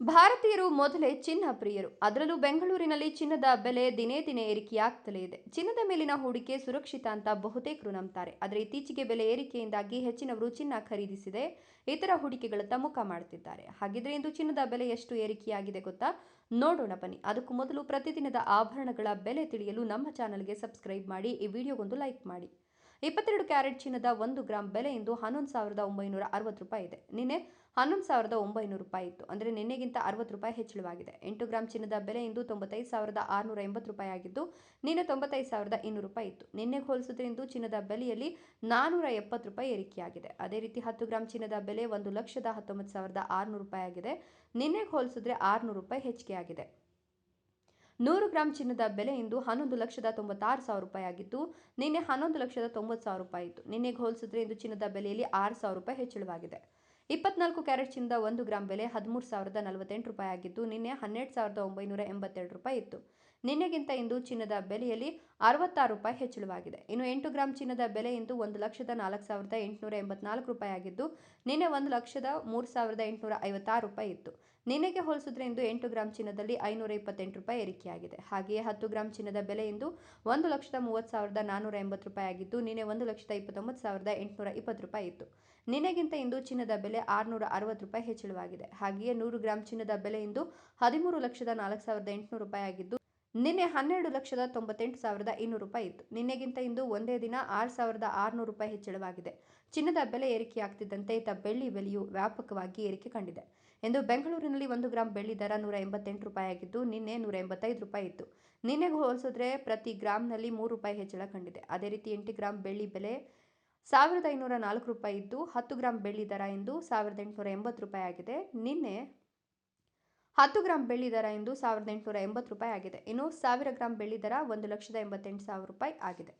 ಭಾರತೀಯರು ಮೊದಲೇ ಚಿನ್ನ ಪ್ರಿಯರು. ಅದರಲ್ಲೂ ಬೆಂಗಳೂರಿನಲ್ಲಿ ಚಿನ್ನದ ಬೆಲೆ ದಿನೇ ದಿನೇ ಏರಿಕೆಯಾಗ್ತಲೇ ಇದೆ. ಚಿನ್ನದ ಮೇಲಿನ ಹೂಡಿಕೆ ಸುರಕ್ಷಿತ ಅಂತ ಬಹುತೇಕರು ನಂಬ್ತಾರೆ. ಆದರೆ ಇತ್ತೀಚೆಗೆ ಬೆಲೆ ಏರಿಕೆಯಿಂದಾಗಿ ಹೆಚ್ಚಿನವರು ಚಿನ್ನ ಖರೀದಿಸಿದೆ. ಇತರ ಹೂಡಿಕೆಗಳತ್ತ ಮುಖ ಮಾಡುತ್ತಿದ್ದಾರೆ ಹಾಗಿದ್ರೆ ಇಂದು ಚಿನ್ನದ ಬೆಲೆ ಎಷ್ಟು ಏರಿಕೆಯಾಗಿದೆ ಗೊತ್ತಾ? ನೋಡೋಣ ಬನ್ನಿ. ಅದಕ್ಕೂ ಮೊದಲು ಪ್ರತಿದಿನದ ಆಭರಣಗಳ ಬೆಲೆ ತಿಳಿಯಲು ನಮ್ಮ ಚಾನಲ್ಗೆ ಸಬ್ಸ್ಕ್ರೈಬ್ ಮಾಡಿ, ಈ ವಿಡಿಯೋಗೊಂದು ಲೈಕ್ ಮಾಡಿ. ಇಪ್ಪತ್ತೆರಡು ಕ್ಯಾರೆಟ್ ಚಿನ್ನದ ಒಂದು ಗ್ರಾಂ ಬೆಲೆ ಇಂದು ಹನ್ನೊಂದು ಸಾವಿರದ ಒಂಬೈನೂರ ಅರವತ್ತು ರೂಪಾಯಿ ಇದೆ. ನಿನ್ನೆ ಹನ್ನೊಂದು ಸಾವಿರದ ಒಂಬೈನೂರು ರೂಪಾಯಿ ಇತ್ತು. ಅಂದರೆ ನಿನ್ನೆಗಿಂತ ಅರವತ್ತು ರೂಪಾಯಿ ಹೆಚ್ಚಳವಾಗಿದೆ. ಎಂಟು ಗ್ರಾಮ್ ಚಿನ್ನದ ಬೆಲೆ ಇಂದು ತೊಂಬತ್ತೈದು ಸಾವಿರದ ಆರುನೂರ ಎಂಬತ್ತು ರೂಪಾಯಿ ಆಗಿದ್ದು, ನಿನ್ನೆ ತೊಂಬತ್ತೈದು ಸಾವಿರದ ಇನ್ನೂರು ರೂಪಾಯಿ ಇತ್ತು. ನಿನ್ನೆಗೆ ಹೋಲಿಸಿದ್ರೆ ಇಂದು ಚಿನ್ನದ ಬೆಲೆಯಲ್ಲಿ ನಾನೂರ ಎಪ್ಪತ್ತು ರೂಪಾಯಿ ಏರಿಕೆಯಾಗಿದೆ. ಅದೇ ರೀತಿ ಹತ್ತು ಗ್ರಾಮ್ ಚಿನ್ನದ ಬೆಲೆ ಒಂದು ಲಕ್ಷದ ಹತ್ತೊಂಬತ್ತು ಸಾವಿರದ ಆರುನೂರು ರೂಪಾಯಿ ಆಗಿದೆ. ನಿನ್ನೆಗೆ ಹೋಲಿಸಿದ್ರೆ ಆರುನೂರು ರೂಪಾಯಿ ಹೆಚ್ಚಿಗೆಯಾಗಿದೆ. ನೂರು ಗ್ರಾಂ ಚಿನ್ನದ ಬೆಲೆ ಇಂದು ಹನ್ನೊಂದು ಲಕ್ಷದ ತೊಂಬತ್ತಾರು ಸಾವಿರ ರೂಪಾಯಿ ಆಗಿದ್ದು, ನಿನ್ನೆ ಹನ್ನೊಂದು ಲಕ್ಷದ ತೊಂಬತ್ತು ಸಾವಿರ ರೂಪಾಯಿ ಇತ್ತು. ನಿನ್ನೆಗೆ ಹೋಲಿಸಿದ್ರೆ ಇಂದು ಚಿನ್ನದ ಬೆಲೆಯಲ್ಲಿ ಆರು ಸಾವಿರ ರೂಪಾಯಿ ಹೆಚ್ಚಳವಾಗಿದೆ. ಇಪ್ಪತ್ನಾಲ್ಕು ಕ್ಯಾರೆಟ್ ಚಿನ್ನದ ಒಂದು ಗ್ರಾಂ ಬೆಲೆ ಹದಿಮೂರು ಸಾವಿರದ ನಲವತ್ತೆಂಟು ರೂಪಾಯಿ ಆಗಿದ್ದು ನಿನ್ನೆ ಹನ್ನೆರಡು ಸಾವಿರದ ಒಂಬೈನೂರ ಎಂಬತ್ತೆರಡು ರೂಪಾಯಿ ಇತ್ತು. ನಿನ್ನೆಗಿಂತ ಇಂದು ಚಿನ್ನದ ಬೆಲೆಯಲ್ಲಿ ಅರವತ್ತಾರು ರೂಪಾಯಿ ಹೆಚ್ಚಳವಾಗಿದೆ. ಇನ್ನು ಎಂಟು ಗ್ರಾಂ ಚಿನ್ನದ ಬೆಲೆ ಇಂದು ಒಂದು ಲಕ್ಷದ ನಾಲ್ಕು ಸಾವಿರದ ಎಂಟುನೂರ ಎಂಬತ್ನಾಲ್ಕು ರೂಪಾಯಿ ಆಗಿದ್ದು, ನಿನ್ನೆ ಒಂದು ಲಕ್ಷದ ಮೂರು ಸಾವಿರದ ಎಂಟುನೂರ ಐವತ್ತಾರು ರೂಪಾಯಿ ಇತ್ತು. ನಿನ್ನೆಗೆ ಹೋಲಿಸಿದ್ರೆ ಇಂದು ಎಂಟು ಗ್ರಾಂ ಚಿನ್ನದಲ್ಲಿ ಐನೂರ ಇಪ್ಪತ್ತೆಂಟು ರೂಪಾಯಿ ಏರಿಕೆಯಾಗಿದೆ. ಹಾಗೆಯೇ ಹತ್ತು ಗ್ರಾಂ ಚಿನ್ನದ ಬೆಲೆ ಇಂದು ಒಂದು ಲಕ್ಷದ ಮೂವತ್ತು ಸಾವಿರದ ನಾನ್ನೂರ ಎಂಬತ್ತು ರೂಪಾಯಿ ಆಗಿದ್ದು, ನಿನ್ನೆ ಒಂದು ಲಕ್ಷದ ಇಪ್ಪತ್ತೊಂಬತ್ತು ಸಾವಿರದ ಎಂಟುನೂರ ಇಪ್ಪತ್ತು ರೂಪಾಯಿ ಇತ್ತು. ನಿನ್ನೆಗಿಂತ ಇಂದು ಚಿನ್ನದ ಬೆಲೆ ಆರುನೂರ ಅರವತ್ತು ರೂಪಾಯಿ ಹೆಚ್ಚಳವಾಗಿದೆ. ಹಾಗೆಯೇ ನೂರು ಗ್ರಾಂ ಚಿನ್ನದ ಬೆಲೆ ಇಂದು ಹದಿಮೂರು ಲಕ್ಷದ ನಾಲ್ಕು ಸಾವಿರದ ಎಂಟುನೂರು ರೂಪಾಯಿ ಆಗಿದ್ದು ನಿನ್ನೆ ಹನ್ನೆರಡು ಲಕ್ಷದ ತೊಂಬತ್ತೆಂಟು ಸಾವಿರದ ಇನ್ನೂರು ರೂಪಾಯಿ ಇತ್ತು. ನಿನ್ನೆಗಿಂತ ಇಂದು ಒಂದೇ ದಿನ ಆರು ಸಾವಿರದ ಆರುನೂರು ರೂಪಾಯಿ ಹೆಚ್ಚಳವಾಗಿದೆ. ಚಿನ್ನದ ಬೆಲೆ ಏರಿಕೆಯಾಗ್ತಿದ್ದಂತೆ ಇತ್ತ ಬೆಳ್ಳಿ ಬೆಲೆಯು ವ್ಯಾಪಕವಾಗಿ ಏರಿಕೆ ಕಂಡಿದೆ. ಎಂದು ಬೆಂಗಳೂರಿನಲ್ಲಿ ಒಂದು ಗ್ರಾಂ ಬೆಳ್ಳಿ ದರ ನೂರ ಎಂಬತ್ತೆಂಟು ರೂಪಾಯಿ ಆಗಿದ್ದು, ನಿನ್ನೆ ನೂರ ಎಂಬತ್ತೈದು ರೂಪಾಯಿ ಇತ್ತು. ನಿನ್ನೆಗೂ ಹೋಲಿಸಿದ್ರೆ ಪ್ರತಿ ಗ್ರಾಮ್ನಲ್ಲಿ ಮೂರು ರೂಪಾಯಿ ಹೆಚ್ಚಳ ಕಂಡಿದೆ. ಅದೇ ರೀತಿ ಎಂಟು ಗ್ರಾಂ ಬೆಳ್ಳಿ ಬೆಲೆ ಸಾವಿರದ ಐನೂರ ನಾಲ್ಕು ರೂಪಾಯಿ ಇದ್ದು, ಹತ್ತು ಗ್ರಾಂ ಬೆಳ್ಳಿ ದರ ಇಂದು ಸಾವಿರದ ಎಂಟುನೂರ ಎಂಬತ್ತು ರೂಪಾಯಿ ಆಗಿದೆ. ನಿನ್ನೆ ಹತ್ತು ಗ್ರಾಂ ಬೆಳ್ಳಿ ದರ ಇಂದು ಸಾವಿರದ ಎಂಟುನೂರ ಎಂಬತ್ತು ರೂಪಾಯಿ ಆಗಿದೆ. ಇನ್ನು ಸಾವಿರ ಗ್ರಾಂ ಬೆಳ್ಳಿ ದರ ಒಂದು ಲಕ್ಷದ ಎಂಬತ್ತೆಂಟು ಸಾವಿರ ರೂಪಾಯಿ ಆಗಿದೆ.